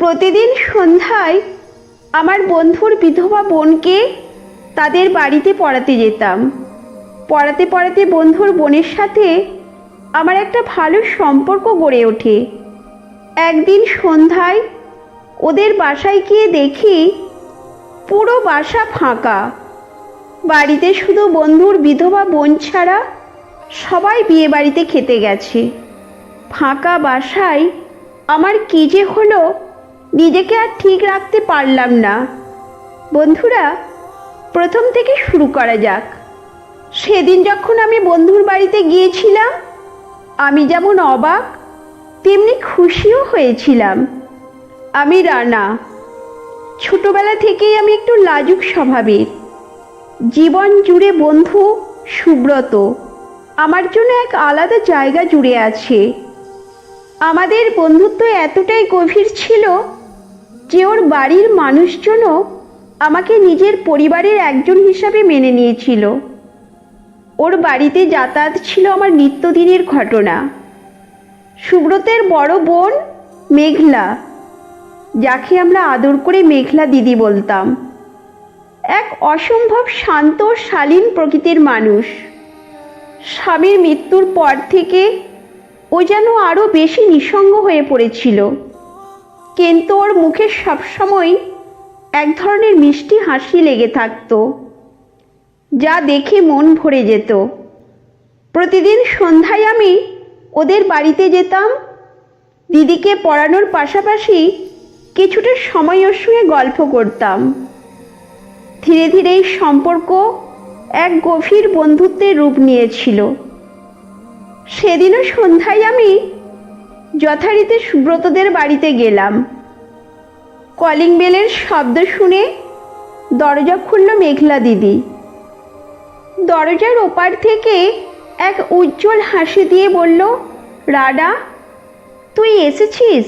প্রতিদিন সন্ধ্যায় আমার বন্ধুর বিধবা বোনকে তাদের বাড়িতে পড়াতে যেতাম। পড়াতে পড়াতে বন্ধুর বোনের সাথে আমার একটা ভালো সম্পর্ক গড়ে ওঠে। একদিন সন্ধ্যায় ওদের বাসায় গিয়ে দেখি পুরো বাসা ফাঁকা। বাড়িতে শুধু বন্ধুর বিধবা বোন ছাড়া সবাই বিয়ে বাড়িতে খেতে গেছে। ফাঁকা বাসায় আমার কী যে হলো নিজেকে আর ঠিক রাখতে পারলাম না। বন্ধুরা, প্রথম থেকে শুরু করা যাক। সেদিন যখন আমি বন্ধুর বাড়িতে গিয়েছিলাম, আমি যেমন অবাক, তেমনি খুশিও হয়েছিলাম। আমি রানা। ছোটবেলা থেকেই আমি একটু লাজুক স্বভাবের। জীবন জুড়ে বন্ধু সুব্রত। আমার জন্য এক আলাদা জায়গা জুড়ে আছে। আমাদের বন্ধুত্ব এতটাই গভীর ছিল যে ওর বাড়ির মানুষজনও আমাকে নিজের পরিবারের একজন হিসাবে মেনে নিয়েছিল। ওর বাড়িতে যাতায়াত ছিল আমার নিত্যদিনের ঘটনা। সুব্রতের বড় বোন মেঘলা, যাকে আমরা আদর করে মেঘলা দিদি বলতাম। এক অসম্ভব শান্ত, শালীন প্রকৃতির মানুষ। স্বামীর মৃত্যুর পর থেকে ও যেন আরও বেশি নিঃসঙ্গ হয়ে পড়েছিল। কিন্তু ওর মুখে সবসময় এক ধরনের মিষ্টি হাসি লেগে থাকত। যা দেখে মন ভরে যেত। প্রতিদিন সন্ধ্যায় আমি ওদের বাড়িতে যেতাম। দিদিকে পড়ানোর পাশাপাশি কিছুটা সময় ওর সঙ্গে গল্প করতাম। ধীরে ধীরে এই সম্পর্ক এক গভীর বন্ধুত্বের রূপ নিয়েছিল। সেদিনও সন্ধ্যায় আমি যথারীতি সুব্রতদের বাড়িতে গেলাম। কলিং বেলের শব্দ শুনে দরজা খুলল মেঘলা দিদি। দরজার ওপার থেকে এক উজ্জ্বল হাসি দিয়ে বলল, রাডা, তুই এসেছিস?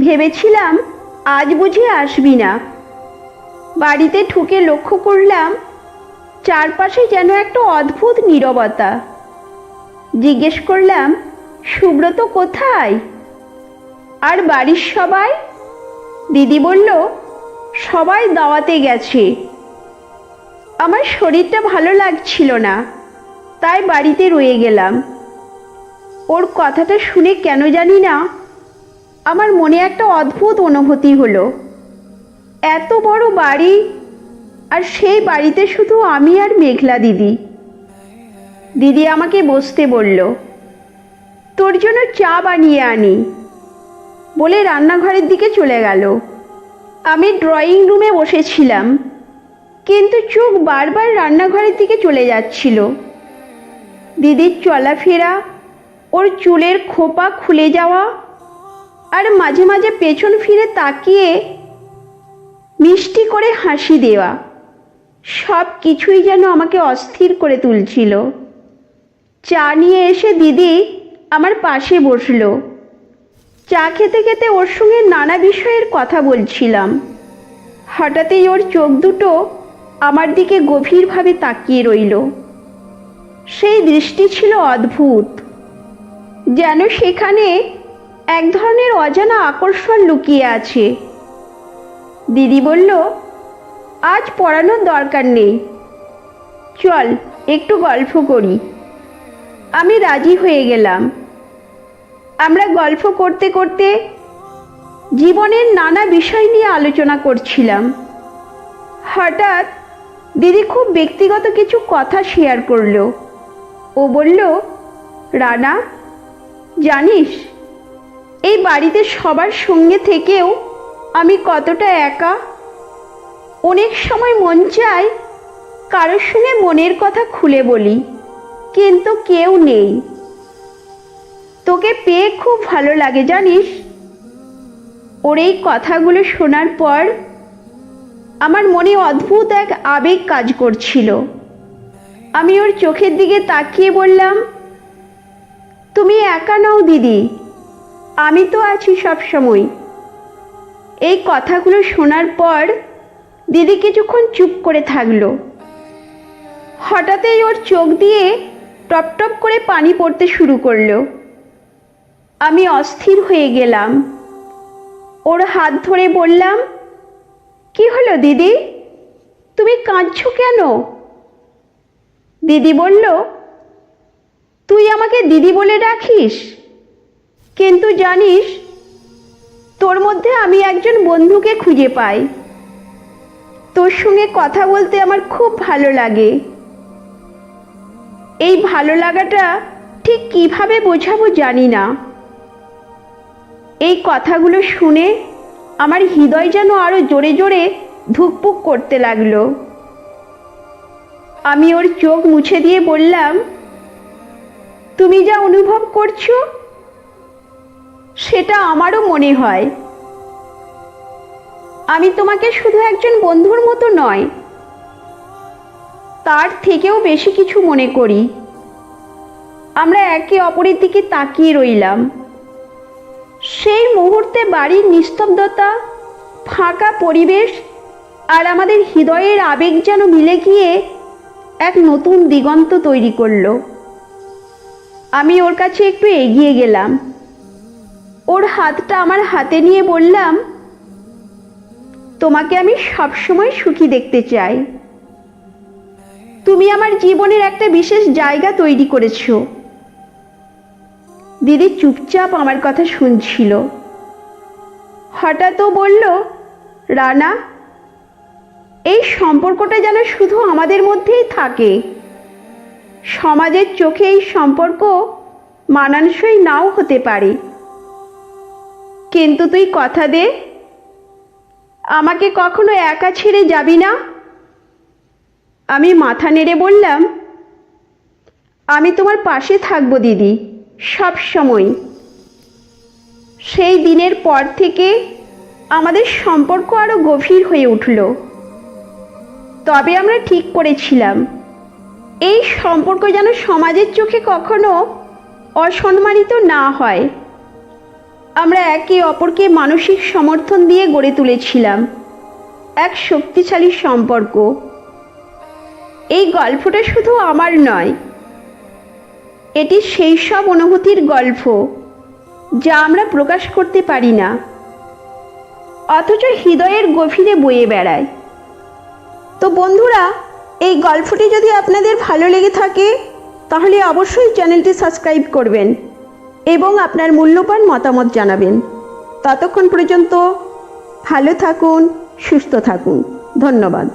ভেবেছিলাম আজ বুঝি আসবি না। বাড়িতে ঠুকে লক্ষ্য করলাম, চারপাশে যেন একটা অদ্ভুত নীরবতা। জিজ্ঞেস করলাম সুব্রত কোথায়? আর বাড়ির সবাই? দিদি বলল, সবাই দাওয়াতে গেছে। আমার শরীরটা ভালো লাগছিল না, তাই বাড়িতে রয়ে গেলাম। ওর কথাটা শুনে কেন জানি না, আমার মনে একটা অদ্ভুত অনুভূতি হলো। এত বড় বাড়ি, আর সেই বাড়িতে শুধু আমি আর মেঘলা দিদি। দিদি আমাকে বসতে বলল তোর জন্য চা বানিয়ে আনি। বলে রান্নাঘরের দিকে চলে গেল। আমি ড্রয়িং রুমে বসেছিলাম, কিন্তু চোখ বারবার রান্নাঘরের দিকে চলে যাচ্ছিল। দিদির চলাফেরা, ওর চুলের খোপা খুলে যাওয়া, আর মাঝে মাঝে পেছন ফিরে তাকিয়ে মিষ্টি করে হাসি দেওয়া, সব কিছুই যেন আমাকে অস্থির করে তুলছিল। চা নিয়ে এসে দিদি আমার পাশে বসল। চা খেতে খেতে ওর সঙ্গে নানা বিষয়ের কথা বলছিলাম। হঠাৎই ওর চোখ দুটো আমার দিকে গভীরভাবে তাকিয়ে রইল। সেই দৃষ্টি ছিল অদ্ভুত। যেন সেখানে এক ধরনের অজানা আকর্ষণ লুকিয়ে আছে। দিদি বলল, আজ পড়ানোর দরকার নেই। চল, একটু গল্প করি। আমি রাজি হয়ে গেলাম। আমরা গল্প করতে করতে জীবনের নানা বিষয় নিয়ে আলোচনা করছিলাম। হঠাৎ দিদি খুব ব্যক্তিগত কিছু কথা শেয়ার করল। ও বলল, রানা, জানিস, এই বাড়িতে সবার সঙ্গে থেকেও আমি কতটা একা। অনেক সময় মন চায় কারোর সঙ্গে মনের কথা খুলে বলি। কিন্তু কেউ নেই। তোকে পেয়ে খুব ভালো লাগে, জানিস? ওর এই কথাগুলো শোনার পর আমার মনে অদ্ভুত এক আবেগ কাজ করছিল। আমি ওর চোখের দিকে তাকিয়ে বললাম, তুমি একা নাও দিদি, আমি তো আছি সব সময়। এই কথাগুলো শোনার পর দিদি কিছুক্ষণ চুপ করে থাকল। হঠাৎই ওর চোখ দিয়ে টপ টপ করে পানি পড়তে শুরু করল। আমি অস্থির হয়ে গেলাম। ওর হাত ধরে বললাম, কি হলো দিদি? তুমি কাঁদছো কেন? দিদি বলল, তুই আমাকে দিদি বলে ডাকিস। কিন্তু জানিস, তোর মধ্যে আমি একজন বন্ধুকে খুঁজে পাই। তোর সঙ্গে কথা বলতে আমার খুব ভালো লাগে। এই ভালো লাগাটা ঠিক কীভাবে বোঝাবো জানি না। এই কথাগুলো শুনে আমার হৃদয় যেন আরও জোরে জোরে ধুকপুক করতে লাগল। আমি ওর চোখ মুছে দিয়ে বললাম, তুমি যা অনুভব করছ, সেটা আমারও মনে হয়। আমি তোমাকে শুধু একজন বন্ধুর মতো নয় তার থেকেও বেশি কিছু মনে করি। আমরা একে অপরের দিকে তাকিয়ে রইলাম। সেই মুহূর্তে বাড়ির নিস্তব্ধতা, ফাঁকা পরিবেশ আর আমাদের হৃদয়ের আবেগ যেন মিলে গিয়ে এক নতুন দিগন্ত তৈরি করল। আমি ওর কাছে একটু এগিয়ে গেলাম। ওর হাতটা আমার হাতে নিয়ে বললাম, তোমাকে আমি সবসময় সুখী দেখতে চাই। তুমি আমার জীবনের একটা বিশেষ জায়গা তৈরি করেছ। দিদি চুপচাপ আমার কথা শুনছিল। হঠাৎ ও বলল, রানা, এই সম্পর্কটা যেন শুধু আমাদের মধ্যেই থাকে। সমাজের চোখে এই সম্পর্ক মানানসই নাও হতে পারে। কিন্তু তুই কথা দে। আমাকে কখনো একা ছেড়ে যাবি না? আমি মাথা নেড়ে বললাম, আমি তোমার পাশে থাকব, দিদি, সব সময়। সেই দিনের পর থেকে আমাদের সম্পর্ক আরও গভীর হয়ে উঠল। তবে আমরা ঠিক করেছিলাম। এই সম্পর্ক যেন সমাজের চোখে কখনো অসম্মানিত না হয়। আমরা একে অপরকে মানসিক সমর্থন দিয়ে গড়ে তুলেছিলাম। এক শক্তিশালী সম্পর্ক। এই গল্পটা শুধু আমার নয়, এটি সেই সব অনুভূতির গল্প যা আমরা প্রকাশ করতে পারি না, অথচ হৃদয়ের গভীরে বয়ে বেড়ায়। তো বন্ধুরা, এই গল্পটি যদি আপনাদের ভালো লেগে থাকে, তাহলে অবশ্যই চ্যানেলটি সাবস্ক্রাইব করবেন এবং আপনার মূল্যবান মতামত জানাবেন। ততক্ষণ পর্যন্ত ভালো থাকুন, সুস্থ থাকুন। ধন্যবাদ।